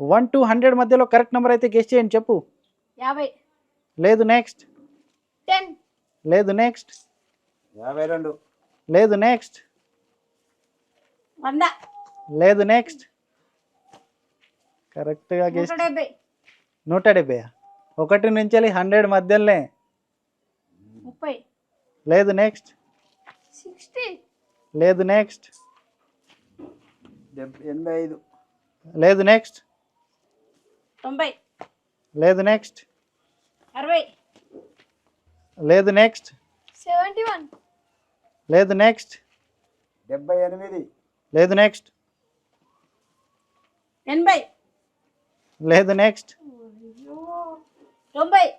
One to hundred మధ్యలో correct number అయితే guess చేయండి చెప్పు. యాభై. లేదు నెక్స్ట్ టెన్. లేదు నెక్స్ట్ యాభై రెండు. లేదు నెక్స్ట్ వంద. లేదు నెక్స్ట్ కరెక్ట్గా నూట గెస్ట్ డెబ్బై. నూట డెబ్బై ఒకటి నుంచి హండ్రెడ్ మధ్యలోనే. ముప్పై. లేదు నెక్స్ట్ సిక్స్టీ. లేదు నెక్స్ట్ ఎనభై ఐదు. లేదు నెక్స్ట్ తొంభై. లేదు నెక్స్ట్. అరవై. లేదు నెక్స్ట్. Seventy one. లేదు నెక్స్ట్. డెబ్బై ఎనిమిది. లేదు నెక్స్ట్. ఎనభై. లేదు నెక్స్ట్. తొంభై.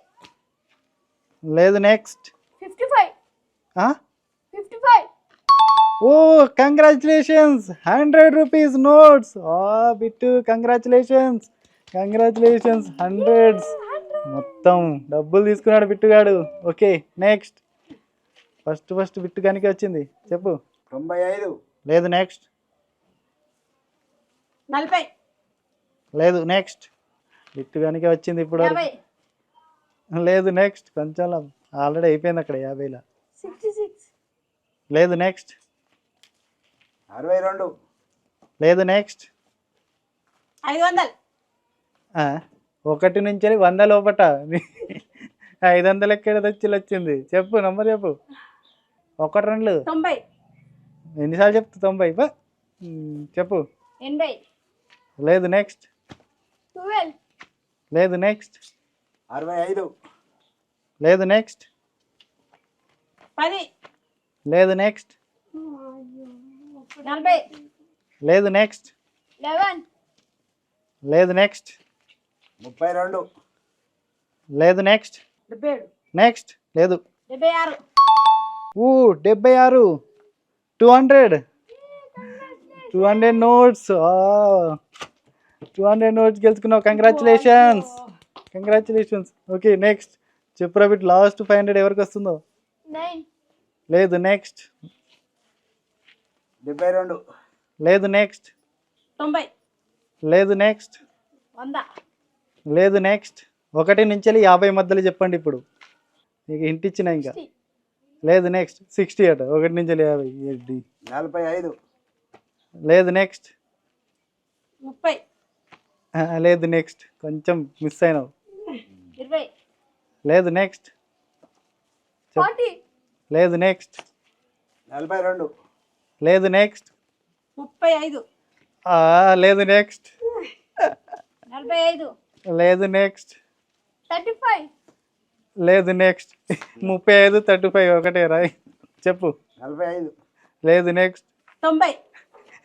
లేదు next. Fifty five. Fifty five. Oh congratulations hundred rupees notes. ఆ బిట్టు కంగ్రాచులేషన్స్ కంగ్రాచులేషన్స్ హండ్రెడ్స్ మొత్తం డబ్బులు తీసుకున్నాడు బిట్టుగాడు. Okay next first first Bittu కనుక వచ్చింది. చెప్పు. తొంభై ఐదు లేదు నెక్స్ట్ నలభై. లేదు నెక్స్ట్ బిట్టు కనుక వచ్చింది ఇప్పుడు. లేదు నెక్స్ట్ కొంచెం ఆల్రెడీ అయిపోయింది అక్కడ యాభైలో. లేదు నెక్స్ట్ అరవై రెండు. లేదు నెక్స్ట్ ఐదు వందలు. ఒకటి నుంచి వంద లోపట. ఐదు వందలు ఎక్కడ తెచ్చి వచ్చింది? చెప్పు నంబర్ చెప్పు. ఒకటి రెండు. తొంభై. ఎన్నిసార్లు చెప్తా? తొంభై. బా చెప్పు. ఎనభై. లేదు నెక్స్ట్ లేదు నెక్స్ట్ అరవై ఐదు. లేదు నెక్స్ట్ పది. లేదు నెక్స్ట్ నలభై. లేదు నెక్స్ట్ లెవెన్. లేదు నెక్స్ట్ ముప్పై రెండు. లేదు నెక్స్ట్ నెక్స్ట్ లేదు. డెబ్బై ఆరు. ఊ డెబ్బై ఆరు. Two hundred two hundred notes two hundred notes గెలుచుకున్నావు. Congratulations congratulations okay next చెప్పురా బిట్ లాస్ట్ ఫైవ్ హండ్రెడ్ ఎవరికి వస్తుందో? లేదు నెక్స్ట్ డెబ్బై రెండు. లేదు నెక్స్ట్ తొంభై. లేదు నెక్స్ట్ వంద. లేదు నెక్స్ట్ ఒకటి నుంచి యాభై మధ్యలో చెప్పండి ఇప్పుడు. నీకు ఇంటి ఇచ్చిన ఇంకా. లేదు నెక్స్ట్ సిక్స్టీ అట. ఒకటి నుంచి యాభై. ఏంటి? నలభై ఐదు. లేదు నెక్స్ట్ ముప్పై. లేదు నెక్స్ట్ కొంచెం మిస్ అయినావు. ఇరవై. లేదు నెక్స్ట్ లేదు నెక్స్ట్ నలభై రెండు. లేదు నెక్స్ట్ ముప్పై ఐదు. లేదు నెక్స్ట్ నలభై ఐదు. లేదు నెక్స్ట్ థర్టీ ఫైవ్ లేదు నెక్స్ట్ ముప్పై ఐదు థర్టీ ఫైవ్ ఒకటే రాయ్. చెప్పు. నలభై ఐదు. లేదు నెక్స్ట్ తొంభై.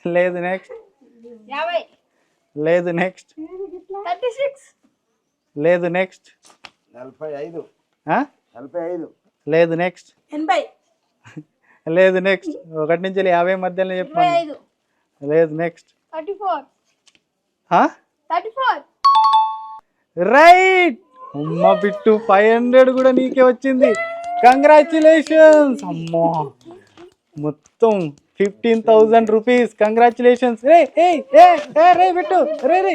లేదు నెక్స్ట్ యాభై. లేదు నెక్స్ట్ థర్టీ సిక్స్ లేదు నెక్స్ట్ నలభై ఐదు. నలభై ఐదు. లేదు నెక్స్ట్ ఎనభై. లేదు నెక్స్ట్ ఒకటి నుంచి యాభై మధ్యలో ఐదు. లేదు next thirty four thirty four right. అమ్మ బిట్టు ఫైవ్ హండ్రెడ్ కూడా నీకే వచ్చింది. కంగ్రాచులేషన్స్ అమ్మా. మొత్తం ఫిఫ్టీన్ థౌజండ్ రూపీస్ కంగ్రాచులేషన్స్ రే ఏ రే బిట్టు రే రే